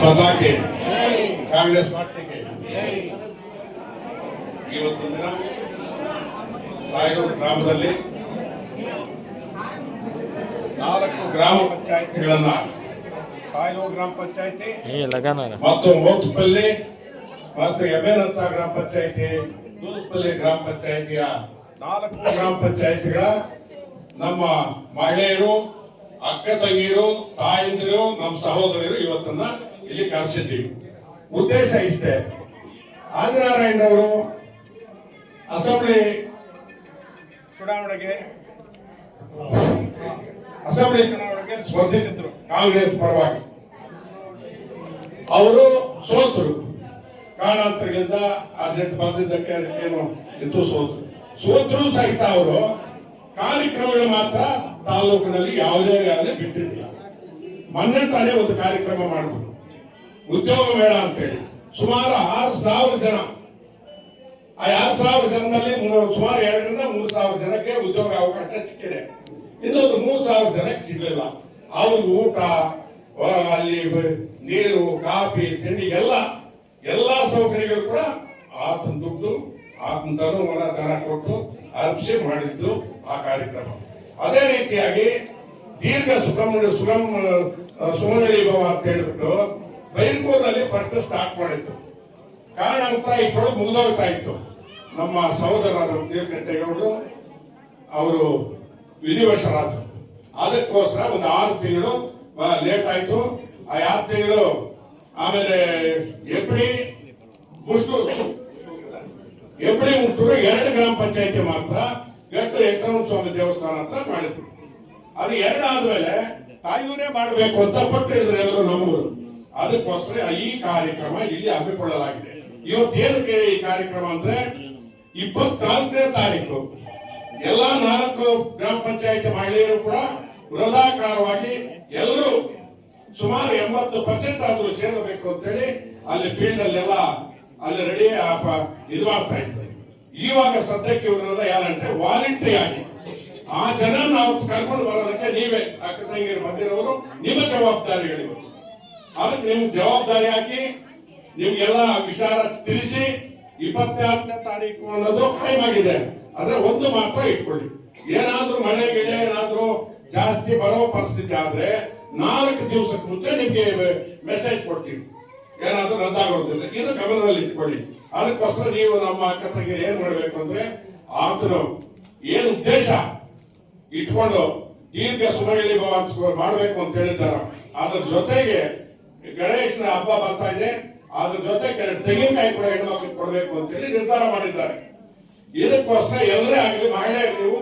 ಪತಾಕೆ ಕಾಂಗ್ರೆಸ್ ಪಾರ್ಟಿಗೆ. ಇವತ್ತು ದಿನ ತಾಯೂರು ಗ್ರಾಮದಲ್ಲಿ ನಾಲ್ಕು ಗ್ರಾಮ ಪಂಚಾಯತಿಗಳನ್ನ ತಾಯೂರು ಗ್ರಾಮ ಪಂಚಾಯತಿ ಮತ್ತು ಮೋತ್ಪಲ್ಲಿ ಮತ್ತು ಎಬೇನಂತ ಗ್ರಾಮ ಪಂಚಾಯತಿ ದೂದಪಲ್ಲಿ ಗ್ರಾಮ ಪಂಚಾಯತಿಯ ನಾಲ್ಕು ಗ್ರಾಮ ಪಂಚಾಯತಿಗಳ ನಮ್ಮ ಮಹಿಳೆಯರು ಅಕ್ಕ ತಂಗಿಯರು ತಾಯಂದಿರು ನಮ್ಮ ಸಹೋದರಿಯರು ಇವತ್ತನ್ನ ಇಲ್ಲಿ ಕರೆಸಿದ್ದೀವಿ ಉದ್ದೇಶ ಇಷ್ಟೇ. ಆದಿನಾರಾಯಣ ಅವರು ಅಸೆಂಬ್ಲಿ ಚುನಾವಣೆಗೆ ಅಸೆಂಬ್ಲಿ ಚುನಾವಣೆಗೆ ಸ್ಪರ್ಧಿಸಿದ್ರು. ಕಾಂಗ್ರೆಸ್ ಪರವಾಗಿ. ಅವರು ಸೋತರು. ಕಾರಣಾಂತರಗಳಿಂದ ಅರ್ಜೆಂಟ್ ಬಂದಿದ್ದಕ್ಕೆ ಏನು ಇತ್ತು ಸೋತರು. ಸೋತರು ಸಹಿತ ಅವರು ಕಾರ್ಯಕ್ರಮಗಳು ಮಾತ್ರ ತಾಲೂಕಿನಲ್ಲಿ ಯಾವುದೇ ಆಗಲಿ ಬಿಟ್ಟಿರಲಿಲ್ಲ. ಮೊನ್ನೆ ತಾನೇ ಒಂದು ಕಾರ್ಯಕ್ರಮ ಮಾಡಿದ್ರು. ಉದ್ಯೋಗ ಮೇಳ ಅಂತೇಳಿ. ಸುಮಾರು ಆರು ಸಾವಿರ ಜನ. ಆ ಆರು ಸಾವಿರ ಜನದಲ್ಲಿ ಸುಮಾರು ಎರಡರಿಂದ ಮೂರು ಸಾವಿರ ಜನಕ್ಕೆ ಉದ್ಯೋಗ ಅವಕಾಶ ಸಿಕ್ಕಿದೆ. ಇನ್ನೊಂದು ಮೂರು ಸಾವಿರ ಜನಕ್ಕೆ ಸಿಗಲಿಲ್ಲ. ಅವ್ರಿಗೆ ಊಟ ಅಲ್ಲಿ ನೀರು, ಕಾಫಿ, ತಿಂಡಿ, ಎಲ್ಲ ಎಲ್ಲ ಸೌಕರ್ಯಗಳು ಕೂಡ ಆತನ ದುಡ್ಡು ಆತನ ತನುವನ ದನ ಕೊಟ್ಟು ಅರ್ಪಿಸಿ ಮಾಡಿದ್ದು ಆ ಕಾರ್ಯಕ್ರಮ. ಅದೇ ರೀತಿಯಾಗಿ ದೀರ್ಘ ಸುಗಮ ಸುಗಮ ಸುಮನಲಿ ಭವ ಅಂತ ಹೇಳ್ಬಿಟ್ಟು ಬೈರ್ಪೂರ್ನಲ್ಲಿ ಫಸ್ಟ್ ಸ್ಟಾರ್ಟ್ ಮಾಡಿತ್ತು ಕಾರಣಾಂತರ ಇಷ್ಟೊಳಗೆ ಮುಗಿದೋಗ್ತಾ ಇತ್ತು. ನಮ್ಮ ಸಹೋದರರು ನೀಲಕಂಠೇಗೌಡರು ಅವರು ವಿಧಿವಶರಾದರು. ಅದಕ್ಕೋಸ್ಕರ ಒಂದು ಆರು ತಿಂಗಳು ಲೇಟ್ ಆಯ್ತು. ಆ ಆರು ತಿಂಗಳು, ಆಮೇಲೆ ಎಪ್ಪಡಿ ಮುಷ್ಟೂರು ಎಪ್ಪಡಿ ಮುಷ್ಟೂರು ಎರಡು ಗ್ರಾಮ ಪಂಚಾಯತಿ ಮಾತ್ರ, ಗಟ್ಟು ವೆಂಕಟರಮಣ ಸ್ವಾಮಿ ದೇವಸ್ಥಾನ ಹತ್ರ ಮಾಡಿದ್ರು. ಅದು ಎರಡು ತಾಯಿಯೂರೇ ಮಾಡಬೇಕು ಅಂತ ಪಟ್ಟಿದ್ರು ಎಲ್ಲರೂ ನಮ್ಮೂರು. ಅದಕ್ಕೋಸ್ಕರ ಈ ಕಾರ್ಯಕ್ರಮ ಇಲ್ಲಿ ಹಮ್ಮಿಕೊಳ್ಳಲಾಗಿದೆ. ಇವತ್ತೇನಕ್ಕೆ ಈ ಕಾರ್ಯಕ್ರಮ ಅಂದ್ರೆ ಇಪ್ಪತ್ನಾಲ್ಕನೇ ತಾರೀಕು. ಎಲ್ಲಾ ನಾಲ್ಕು ಗ್ರಾಮ ಪಂಚಾಯತಿ ಮಹಿಳೆಯರು ಕೂಡ ವೃದಾಕಾರವಾಗಿ ಎಲ್ಲರೂ ಸುಮಾರು ಎಂಬತ್ತು ಪರ್ಸೆಂಟ್ ಆದ್ರೂ ಸೇರಬೇಕು ಅಂತೇಳಿ ಅಲ್ಲಿ ಫೀಲ್ಡ್ ಅಲ್ಲೆಲ್ಲ ಅಲ್ಲಿ ರೆಡಿ ಇದು ಮಾಡ್ತಾ ಇದ್ದಾರೆ ಇವಾಗ ಸದ್ಯಕ್ಕೆ ಇವರೆಲ್ಲ ಯಾರಂದ್ರೆ ವಾಲಂಟ್ರಿ ಆಗಿ. ಆ ಜನ ನಾವು ಕರ್ಕೊಂಡು ಬರೋದಕ್ಕೆ ನೀವೇ, ಅಕ್ಕ ತಂಗಿಯರು ಬಂದಿರೋರು, ನಿಮ್ಮ ಜವಾಬ್ದಾರಿಗಳು ಅದಕ್ಕೆ ನೀವು ಜವಾಬ್ದಾರಿ ಹಾಕಿ ನಿಮ್ಗೆಲ್ಲ ವಿಚಾರ ತಿಳಿಸಿ ಇಪ್ಪತ್ನಾಲ್ಕನೇ ತಾರೀಕು ಅನ್ನೋದು ಟೈಮ್ ಆಗಿದೆ. ಅದ್ರ ಒಂದು ಮಾತ್ರ ಇಟ್ಕೊಳ್ಳಿ. ಏನಾದ್ರೂ ಮಳೆ ಗಿಳೆ ಏನಾದ್ರೂ ಜಾಸ್ತಿ ಬರೋ ಪರಿಸ್ಥಿತಿ ಆದ್ರೆ ನಾಲ್ಕು ದಿವಸಕ್ಕೆ ಮುಂಚೆ ನಿಮ್ಗೆ ಮೆಸೇಜ್ ಕೊಡ್ತೀವಿ. ಏನಾದ್ರೂ ರದ್ದಾಗೋದಿಲ್ಲ. ಇದು ಗಮನದಲ್ಲಿ ಇಟ್ಕೊಳ್ಳಿ. ಅದಕ್ಕೋಸ್ಕರ ನೀವು ನಮ್ಮ ಕಥೆಗೆ ಏನ್ ಮಾಡ್ಬೇಕು ಅಂದ್ರೆ ಆತನು ಏನು ಉದ್ದೇಶ ಇಟ್ಕೊಂಡು ದೀರ್ಘ ಸುಮಳಿ ಭವ ಮಾಡಬೇಕು ಅಂತ ಹೇಳಿದ್ದಾರ, ಅದ್ರ ಜೊತೆಗೆ ಗಣೇಶನ ಹಬ್ಬ ಬರ್ತಾ ಇದೆ. ಅದ್ರ ಜೊತೆ ಎರಡು ತೆಂಗಿನಕಾಯಿ ಕೂಡ ಹೆಣ್ಮಕ್ಳಿಗೆ ಕೊಡಬೇಕು ಅಂತೇಳಿ ನಿರ್ಧಾರ ಮಾಡಿದ್ದಾರೆ. ಇದಕ್ಕೋಸ್ಕರ ಎಲ್ಲರೇ ಆಗಲಿ, ಮಹಿಳೆಯರು ನೀವು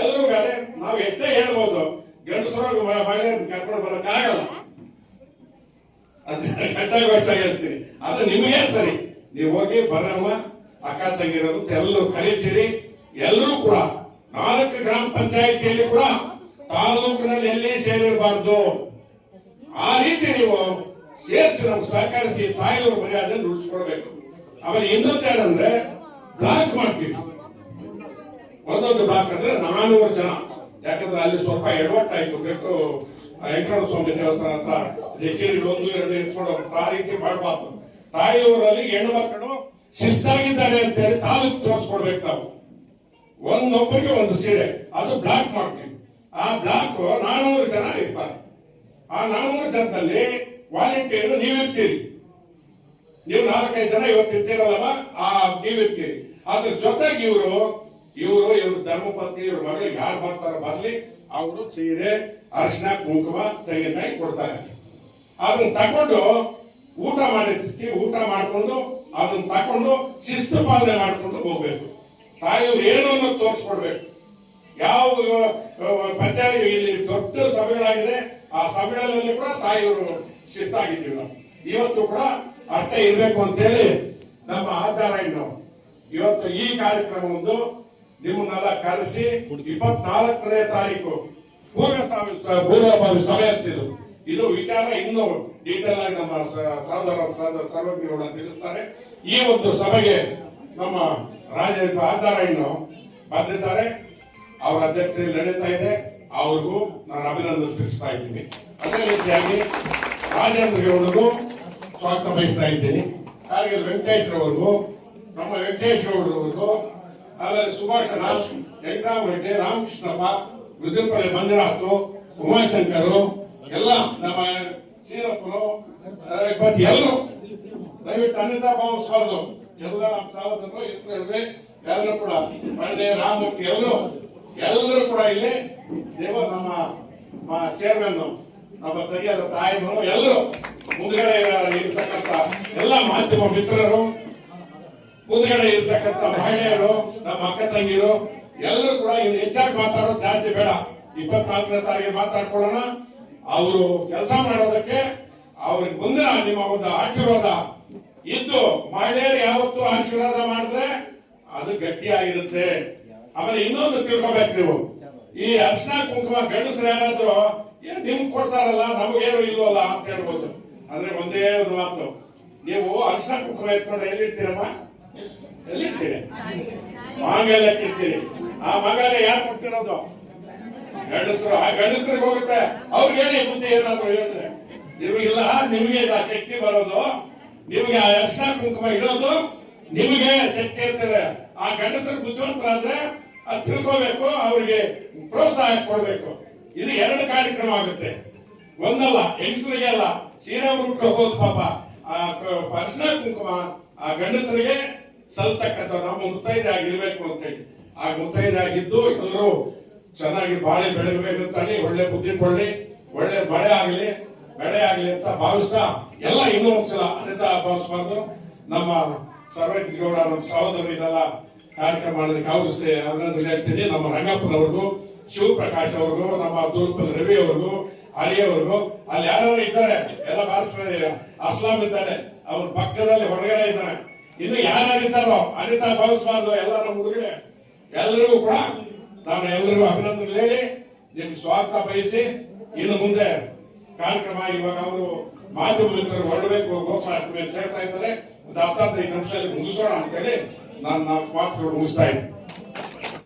ಎಲ್ಲರೂ ಅದೇ, ನಾವು ಎಷ್ಟೇ ಹೇಳ್ಬೋದು ಗಂಡಸರು ಮಹಿಳೆಯರನ್ನ ಕರ್ಕೊಂಡು ಬರೋಕ್ಕಾಗಲ್ಲ. ಆಗಲ್ಲ ವರ್ಷ ಹೇಳ್ತೀನಿ ಅದು ನಿಮಗೆ ಸರಿ. ನೀವು ಹೋಗಿ ಬರಮ್ಮ, ಅಕ್ಕ ತಂಗಿರೋದು ಎಲ್ಲರೂ ಕರೀತೀರಿ. ಎಲ್ಲರೂ ಕೂಡ, ನಾಲ್ಕು ಗ್ರಾಮ ಪಂಚಾಯಿತಿಯಲ್ಲಿ ಕೂಡ ತಾಲೂಕಿನಲ್ಲಿ ಎಲ್ಲಿ ಸೇರಿರಬಾರ್ದು? ಆ ರೀತಿ ನೀವು ಸೇರಿಸಿ ನಮ್ಗೆ ಸಹಕರಿಸಿ ತಾಯಿಯವ್ರ ಮರ್ಯಾದೆ ಉಳಿಸ್ಕೊಡ್ಬೇಕು ಆಮೇಲೆ ಇನ್ನೊಂದು ಏನಂದ್ರೆ, ಬ್ಲಾಕ್ ಮಾಡ್ತೀವಿ. ಒಂದೊಂದು ಬ್ಲಾಕ್ ಅಂದ್ರೆ ನಾನೂರು ಜನ. ಯಾಕಂದ್ರೆ ಅಲ್ಲಿ ಸ್ವಲ್ಪ ಎಡವಟ್ಟಾಯ್ತು ಕೆಟ್ಟು ವೆಂಕಟ ಸ್ವಾಮಿ ದೇವಸ್ಥಾನ ಅಂತ ಜಚೇರಿಗಳು ಒಂದು, ಎರಡು ಎತ್ಕೊಂಡು. ಆ ರೀತಿ ಮಾಡಬಾರ್ದು. ತಾಯಿಯವರಲ್ಲಿ ಹೆಣ್ಣು ಮಕ್ಕಳು ಶಿಸ್ತಾಗಿದ್ದಾರೆ ಅಂತೇಳಿ ತಾಲೂಕು ತೋರಿಸ್ಕೊಡ್ಬೇಕು ನಾವು. ಒಂದೊಬ್ಬರಿಗೆ ಒಂದು ಸೀರೆ. ಅದು ಬ್ಲಾಕ್ ಮಾಡ್ತೀವಿ. ಆ ಬ್ಲಾಕ್ ನಾನೂರು ಜನ ಇರ್ತಾರೆ. ಆ ನಾನೂರು ಜನದಲ್ಲಿ ವಾಲಂಟಿಯರ್ ನೀವಿರ್ತೀರಿ. ನೀವು ನಾಲ್ಕೈದು ಜನ ಇವತ್ತು ಇರ್ತೀರಲ್ಲವ ಆ, ನೀವಿರ್ತೀರಿ. ಅದ್ರ ಜೊತೆಗೆ ಇವರು ಇವರು, ಇವ್ರ ಧರ್ಮಪತ್ನಿ, ಇವ್ರ ಮಗಳಿಗೆ ಯಾರು ಬರ್ತಾರ ಬರ್ಲಿ, ಅವರು ಸೀರೆ ಅರಿಶಿನ ಕುಂಕುಮ, ತೆಂಗಿನಕಾಯಿ ಕೊಡ್ತಾರೆ. ಅದನ್ನ ತಕೊಂಡು ಊಟ ಮಾಡಿರ್ತೀವಿ ಊಟ ಮಾಡಿಕೊಂಡು ಅದನ್ನ ತಗೊಂಡು ಶಿಸ್ತು ಪಾಲನೆ ಮಾಡ್ಕೊಂಡು ಹೋಗ್ಬೇಕು. ತಾಯಿಯವ್ರು ಏನು ಅನ್ನೋದು ತೋರಿಸ್ಕೊಡ್ಬೇಕು. ಯಾವ ಪಂಚಾಯತ್ ಇಲ್ಲಿ ದೊಡ್ಡ ಸಭೆಗಳಾಗಿದೆ. ಆ ಸಮ್ಮೇಳನದಲ್ಲಿ ಕೂಡ ತಾಯಿಯವರು ಶಿಸ್ತಾಗಿದ್ದೀವಿ ನಾವು. ಇವತ್ತು ಕೂಡ ಅಷ್ಟೇ ಇರಬೇಕು ಅಂತೇಳಿ ನಮ್ಮ ಆಧಾರ ಇನ್ನು. ಇವತ್ತು ಈ ಕಾರ್ಯಕ್ರಮ ಒಂದು ನಿಮ್ಮನ್ನೆಲ್ಲ ಕರೆಸಿ ಇಪ್ಪತ್ನಾಲ್ಕನೇ ತಾರೀಕು ಪೂರ್ವಭಾವಿ ಸ- ಪೂರ್ವಭಾವಿ ಸಭೆ ಅಂತಿದ್ದು ಇದು ವಿಚಾರ ಇನ್ನು ಡೀಟೇಲ್ ಆಗಿ ನಮ್ಮ ಸಹೋದರ ಸಹೋದರ ಸರ್ವಜ್ಞರು ತಿಳಿಸ್ತಾರೆ ಈ ಒಂದು ಸಭೆಗೆ ನಮ್ಮ ರಾಜ ಆಧಾರ ಇನ್ನು ಬಂದಿದ್ದಾರೆ. ಅವರ ಅಧ್ಯಕ್ಷತೆ ನಡೀತಾ ಇದೆ. ಅವ್ರಿಗೂ ನಾನು ಅಭಿನಂದನೆ ತಿಳಿಸ್ತಾ ಇದ್ದೀನಿ. ಅದೇ ರೀತಿಯಾಗಿ ರಾಜೇಂದ್ರ ಗೌಡರು ಸ್ವಾಗತ ಬಯಸ್ತಾ ಇದ್ದೀನಿ. ಹಾಗೆ ವೆಂಕಟೇಶ್ ಅವ್ರಿಗೂ ನಮ್ಮ ವೆಂಕಟೇಶ್ ಗೌಡರವರಿಗೂ ಆಮೇಲೆ ಸುಭಾಷಣ ವೆಂಕಟರಾಮ ರೆಡ್ಡಿ, ರಾಮಕೃಷ್ಣಪ್ಪ ವಿಜಯಪಳ್ಳಿ ಮಂಜುನಾಥ್, ಉಮಾಶಂಕರು, ಎಲ್ಲ ನಮ್ಮ ಇಪ್ಪತ್ತು ಎಲ್ಲರೂ ದಯವಿಟ್ಟು ಅನ್ಯತಾ ಭಾವಿಸಬಾರ್ದು ಎಲ್ಲ ನಮ್ಮ ಸಹೋದರರು ಇತರರು ಎಲ್ಲರೂ ಕೂಡ ಮಣ್ಣೆ ರಾಮಮೂರ್ತಿ ಎಲ್ಲರೂ ಎಲ್ಲರೂ ಕೂಡ ಇಲ್ಲಿ ನೀವು ನಮ್ಮ ಚೇರ್ಮನ್ ನಮ್ಮ ತಂಗಿಯಾದ ತಾಯಿಗಳು ಎಲ್ಲರೂ ಮುಂದ್ಗಡೆ ಇರತಕ್ಕಂತ ಎಲ್ಲ ಮಾಧ್ಯಮ ಮಿತ್ರರು, ಮುಂದ್ಗಡೆ ಇರ್ತಕ್ಕಂಥ ಮಹಿಳೆಯರು, ನಮ್ಮ ಅಕ್ಕ ತಂಗಿರು, ಎಲ್ಲರೂ ಕೂಡ ಇಲ್ಲಿ ಹೆಚ್ಚಾಗಿ ಮಾತಾಡೋದು ಜಾಸ್ತಿ ಬೇಡ. ಇಪ್ಪತ್ನಾಲ್ಕನೇ ತಾರೀಕಿಗೆ ಮಾತಾಡ್ಕೊಳ್ಳೋಣ. ಅವರು ಕೆಲಸ ಮಾಡೋದಕ್ಕೆ ಅವ್ರಿಗೆ ಮುಂದಿನ ನಿಮ್ಮ ಒಂದು ಆಶೀರ್ವಾದ ಇದ್ದು, ಮಹಿಳೆಯರು ಯಾವತ್ತೂ ಆಶೀರ್ವಾದ ಮಾಡಿದ್ರೆ ಅದು ಗಟ್ಟಿಯಾಗಿರುತ್ತೆ. ಆಮೇಲೆ ಇನ್ನೊಂದು ತಿಳ್ಕೊಬೇಕು ನೀವು. ಈ ಅರ್ಶನ ಕುಂಕುಮ ಗಂಡಸರು ಏನಾದ್ರು ಏ, ನಿಮ್ಗೆ ಕೊಡ್ತಾರಲ್ಲ, ನಮಗೇನು ಇಲ್ವಲ್ಲ? ಅಂತ ಹೇಳ್ಬೋದು. ಅಂದ್ರೆ ಒಂದೇ ಒಂದು ಮಾತು. ನೀವು ಅರ್ಶನ ಕುಂಕುಮ ಎತ್ಕೊಂಡ್ರೆ ಎಲ್ಲಿರ್ತೀರಮ್ಮ? ಎಲ್ಲಿರ್ತೀರಿ? ಮಾಂಗಲ್ಯಕ್ಕೆ ಇರ್ತೀರಿ. ಆ ಮಾಂಗಲ್ಯ ಯಾರು ಕೊಟ್ಟಿರೋದು? ಗಂಡಸರು. ಆ ಗಂಡಸರಿಗೆ ಹೋಗುತ್ತೆ. ಅವ್ರಿಗೆ ಹೇಳಿ ಬುದ್ಧಿ ಏನಾದ್ರು ಹೇಳಿದ್ರೆ. ನಿಮಗಿಲ್ಲ, ನಿಮಗೆ ಆ ಶಕ್ತಿ ಬರೋದು. ನಿಮಗೆ ಆ ಅರ್ಶನ ಕುಂಕುಮ ಇಡೋದು. ನಿಮಗೆ ಶಕ್ತಿ ಅಂತಾರೆ. ಆ ಗಂಡಸರು ಬುದ್ಧಿವಂತರಾದ್ರೆ ತಿಳ್ಕೋಬೇಕು, ಅವರಿಗೆ ಪ್ರೋತ್ಸಾಹ ಕೊಡಬೇಕು. ಇದು ಎರಡು ಕಾರ್ಯಕ್ರಮ ಆಗುತ್ತೆ. ಒಂದಲ್ಲ, ಹೆಂಗಸರಿಗೆ ಅಲ್ಲ, ಸೀರೆ ಉಟ್ಕೋಬಹುದು ಪಾಪ. ಆ ಅರ್ಶನ ಕುಂಕುಮ, ಆ ಗಂಡಸರಿಗೆ ಸಲ್ತಕ್ಕಂಥ ಮುತ್ತೈದೆ ಆಗಿರ್ಬೇಕು ಅಂತೇಳಿ. ಆ ಮುತ್ತೈದೆ ಆಗಿದ್ದು ಎಲ್ಲರೂ ಚೆನ್ನಾಗಿ ಬಾಳೆ ಬೆಳಗಬೇಕು ಅಂತೇಳಿ, ಒಳ್ಳೆ ಬುದ್ಧಿ ಕೊಳ್ಳಿ ಒಳ್ಳೆ ಮಳೆ ಆಗಲಿ, ಬೆಳೆ ಆಗಲಿ ಅಂತ ಭಾವಿಸ್ತಾ ಎಲ್ಲ ಇನ್ನೂ ಒಂದ್ಸಲ ಅನಿತಾ ಭಾವಿಸ್ಬಾರ್ದು. ನಮ್ಮ ಸರ್ವಜ್ಞ ಗೌಡ, ನಮ್ಮ ಸಹೋದರ ಇದೆಲ್ಲ ಕಾರ್ಯಕ್ರಮ ಮಾಡೋದಕ್ಕೆ ಅವರು ಹೇಳ್ತೀನಿ ನಮ್ಮ ರಂಗಪ್ಪನವ್ರಿಗೂ, ಶಿವಪ್ರಕಾಶ್ ಅವ್ರಿಗೂ, ನಮ್ಮ ದುರ್ಪದ ರವಿ ಅವ್ರಿಗೂ ಅವ್ರಿಗೂ, ಅಲ್ಲಿ ಯಾರ್ಯಾರು ಇದ್ದಾರೆ? ಎಲ್ಲ ಭಾರತ ಅಸ್ಲಾಂ ಇದ್ದಾರೆ ಅವ್ರ ಪಕ್ಕದಲ್ಲಿ ಹೊರಗಡೆ ಇದ್ದಾನೆ. ಇನ್ನು ಯಾರ್ಯಾರಿದ್ದಾರೋ, ಅನಿತಾ ಭಾವಿಸಬಾರ್ದು ಎಲ್ಲ ನಮ್ಮ ಹುಡುಗರೆ. ಎಲ್ಲರಿಗೂ ಕೂಡ ನಾನು ಎಲ್ಲರಿಗೂ ಅಭಿನಂದನೆ ಹೇಳಿ, ನಿಮ್ಗೆ ಸ್ವಾಗತ ಬಯಸಿ, ಇನ್ನು ಮುಂದೆ ಕಾರ್ಯಕ್ರಮ ಇವಾಗ ಅವರು ಮಾಧ್ಯಮದ ಹೊರಡಬೇಕು ಗೋಪಾಲ ಅಂತ ಹೇಳ್ತಾ ಇದ್ದಾರೆ. ಒಂದು ಹತ್ತೈದು ನಿಮಿಷದಲ್ಲಿ ಮುಗಿಸೋಣ ಅಂತೇಳಿ ನಾನು ನಾಲ್ಕು ಮಾತುಗಳು ಮುಗಿಸ್ತಾ ಇದ್ದೀನಿ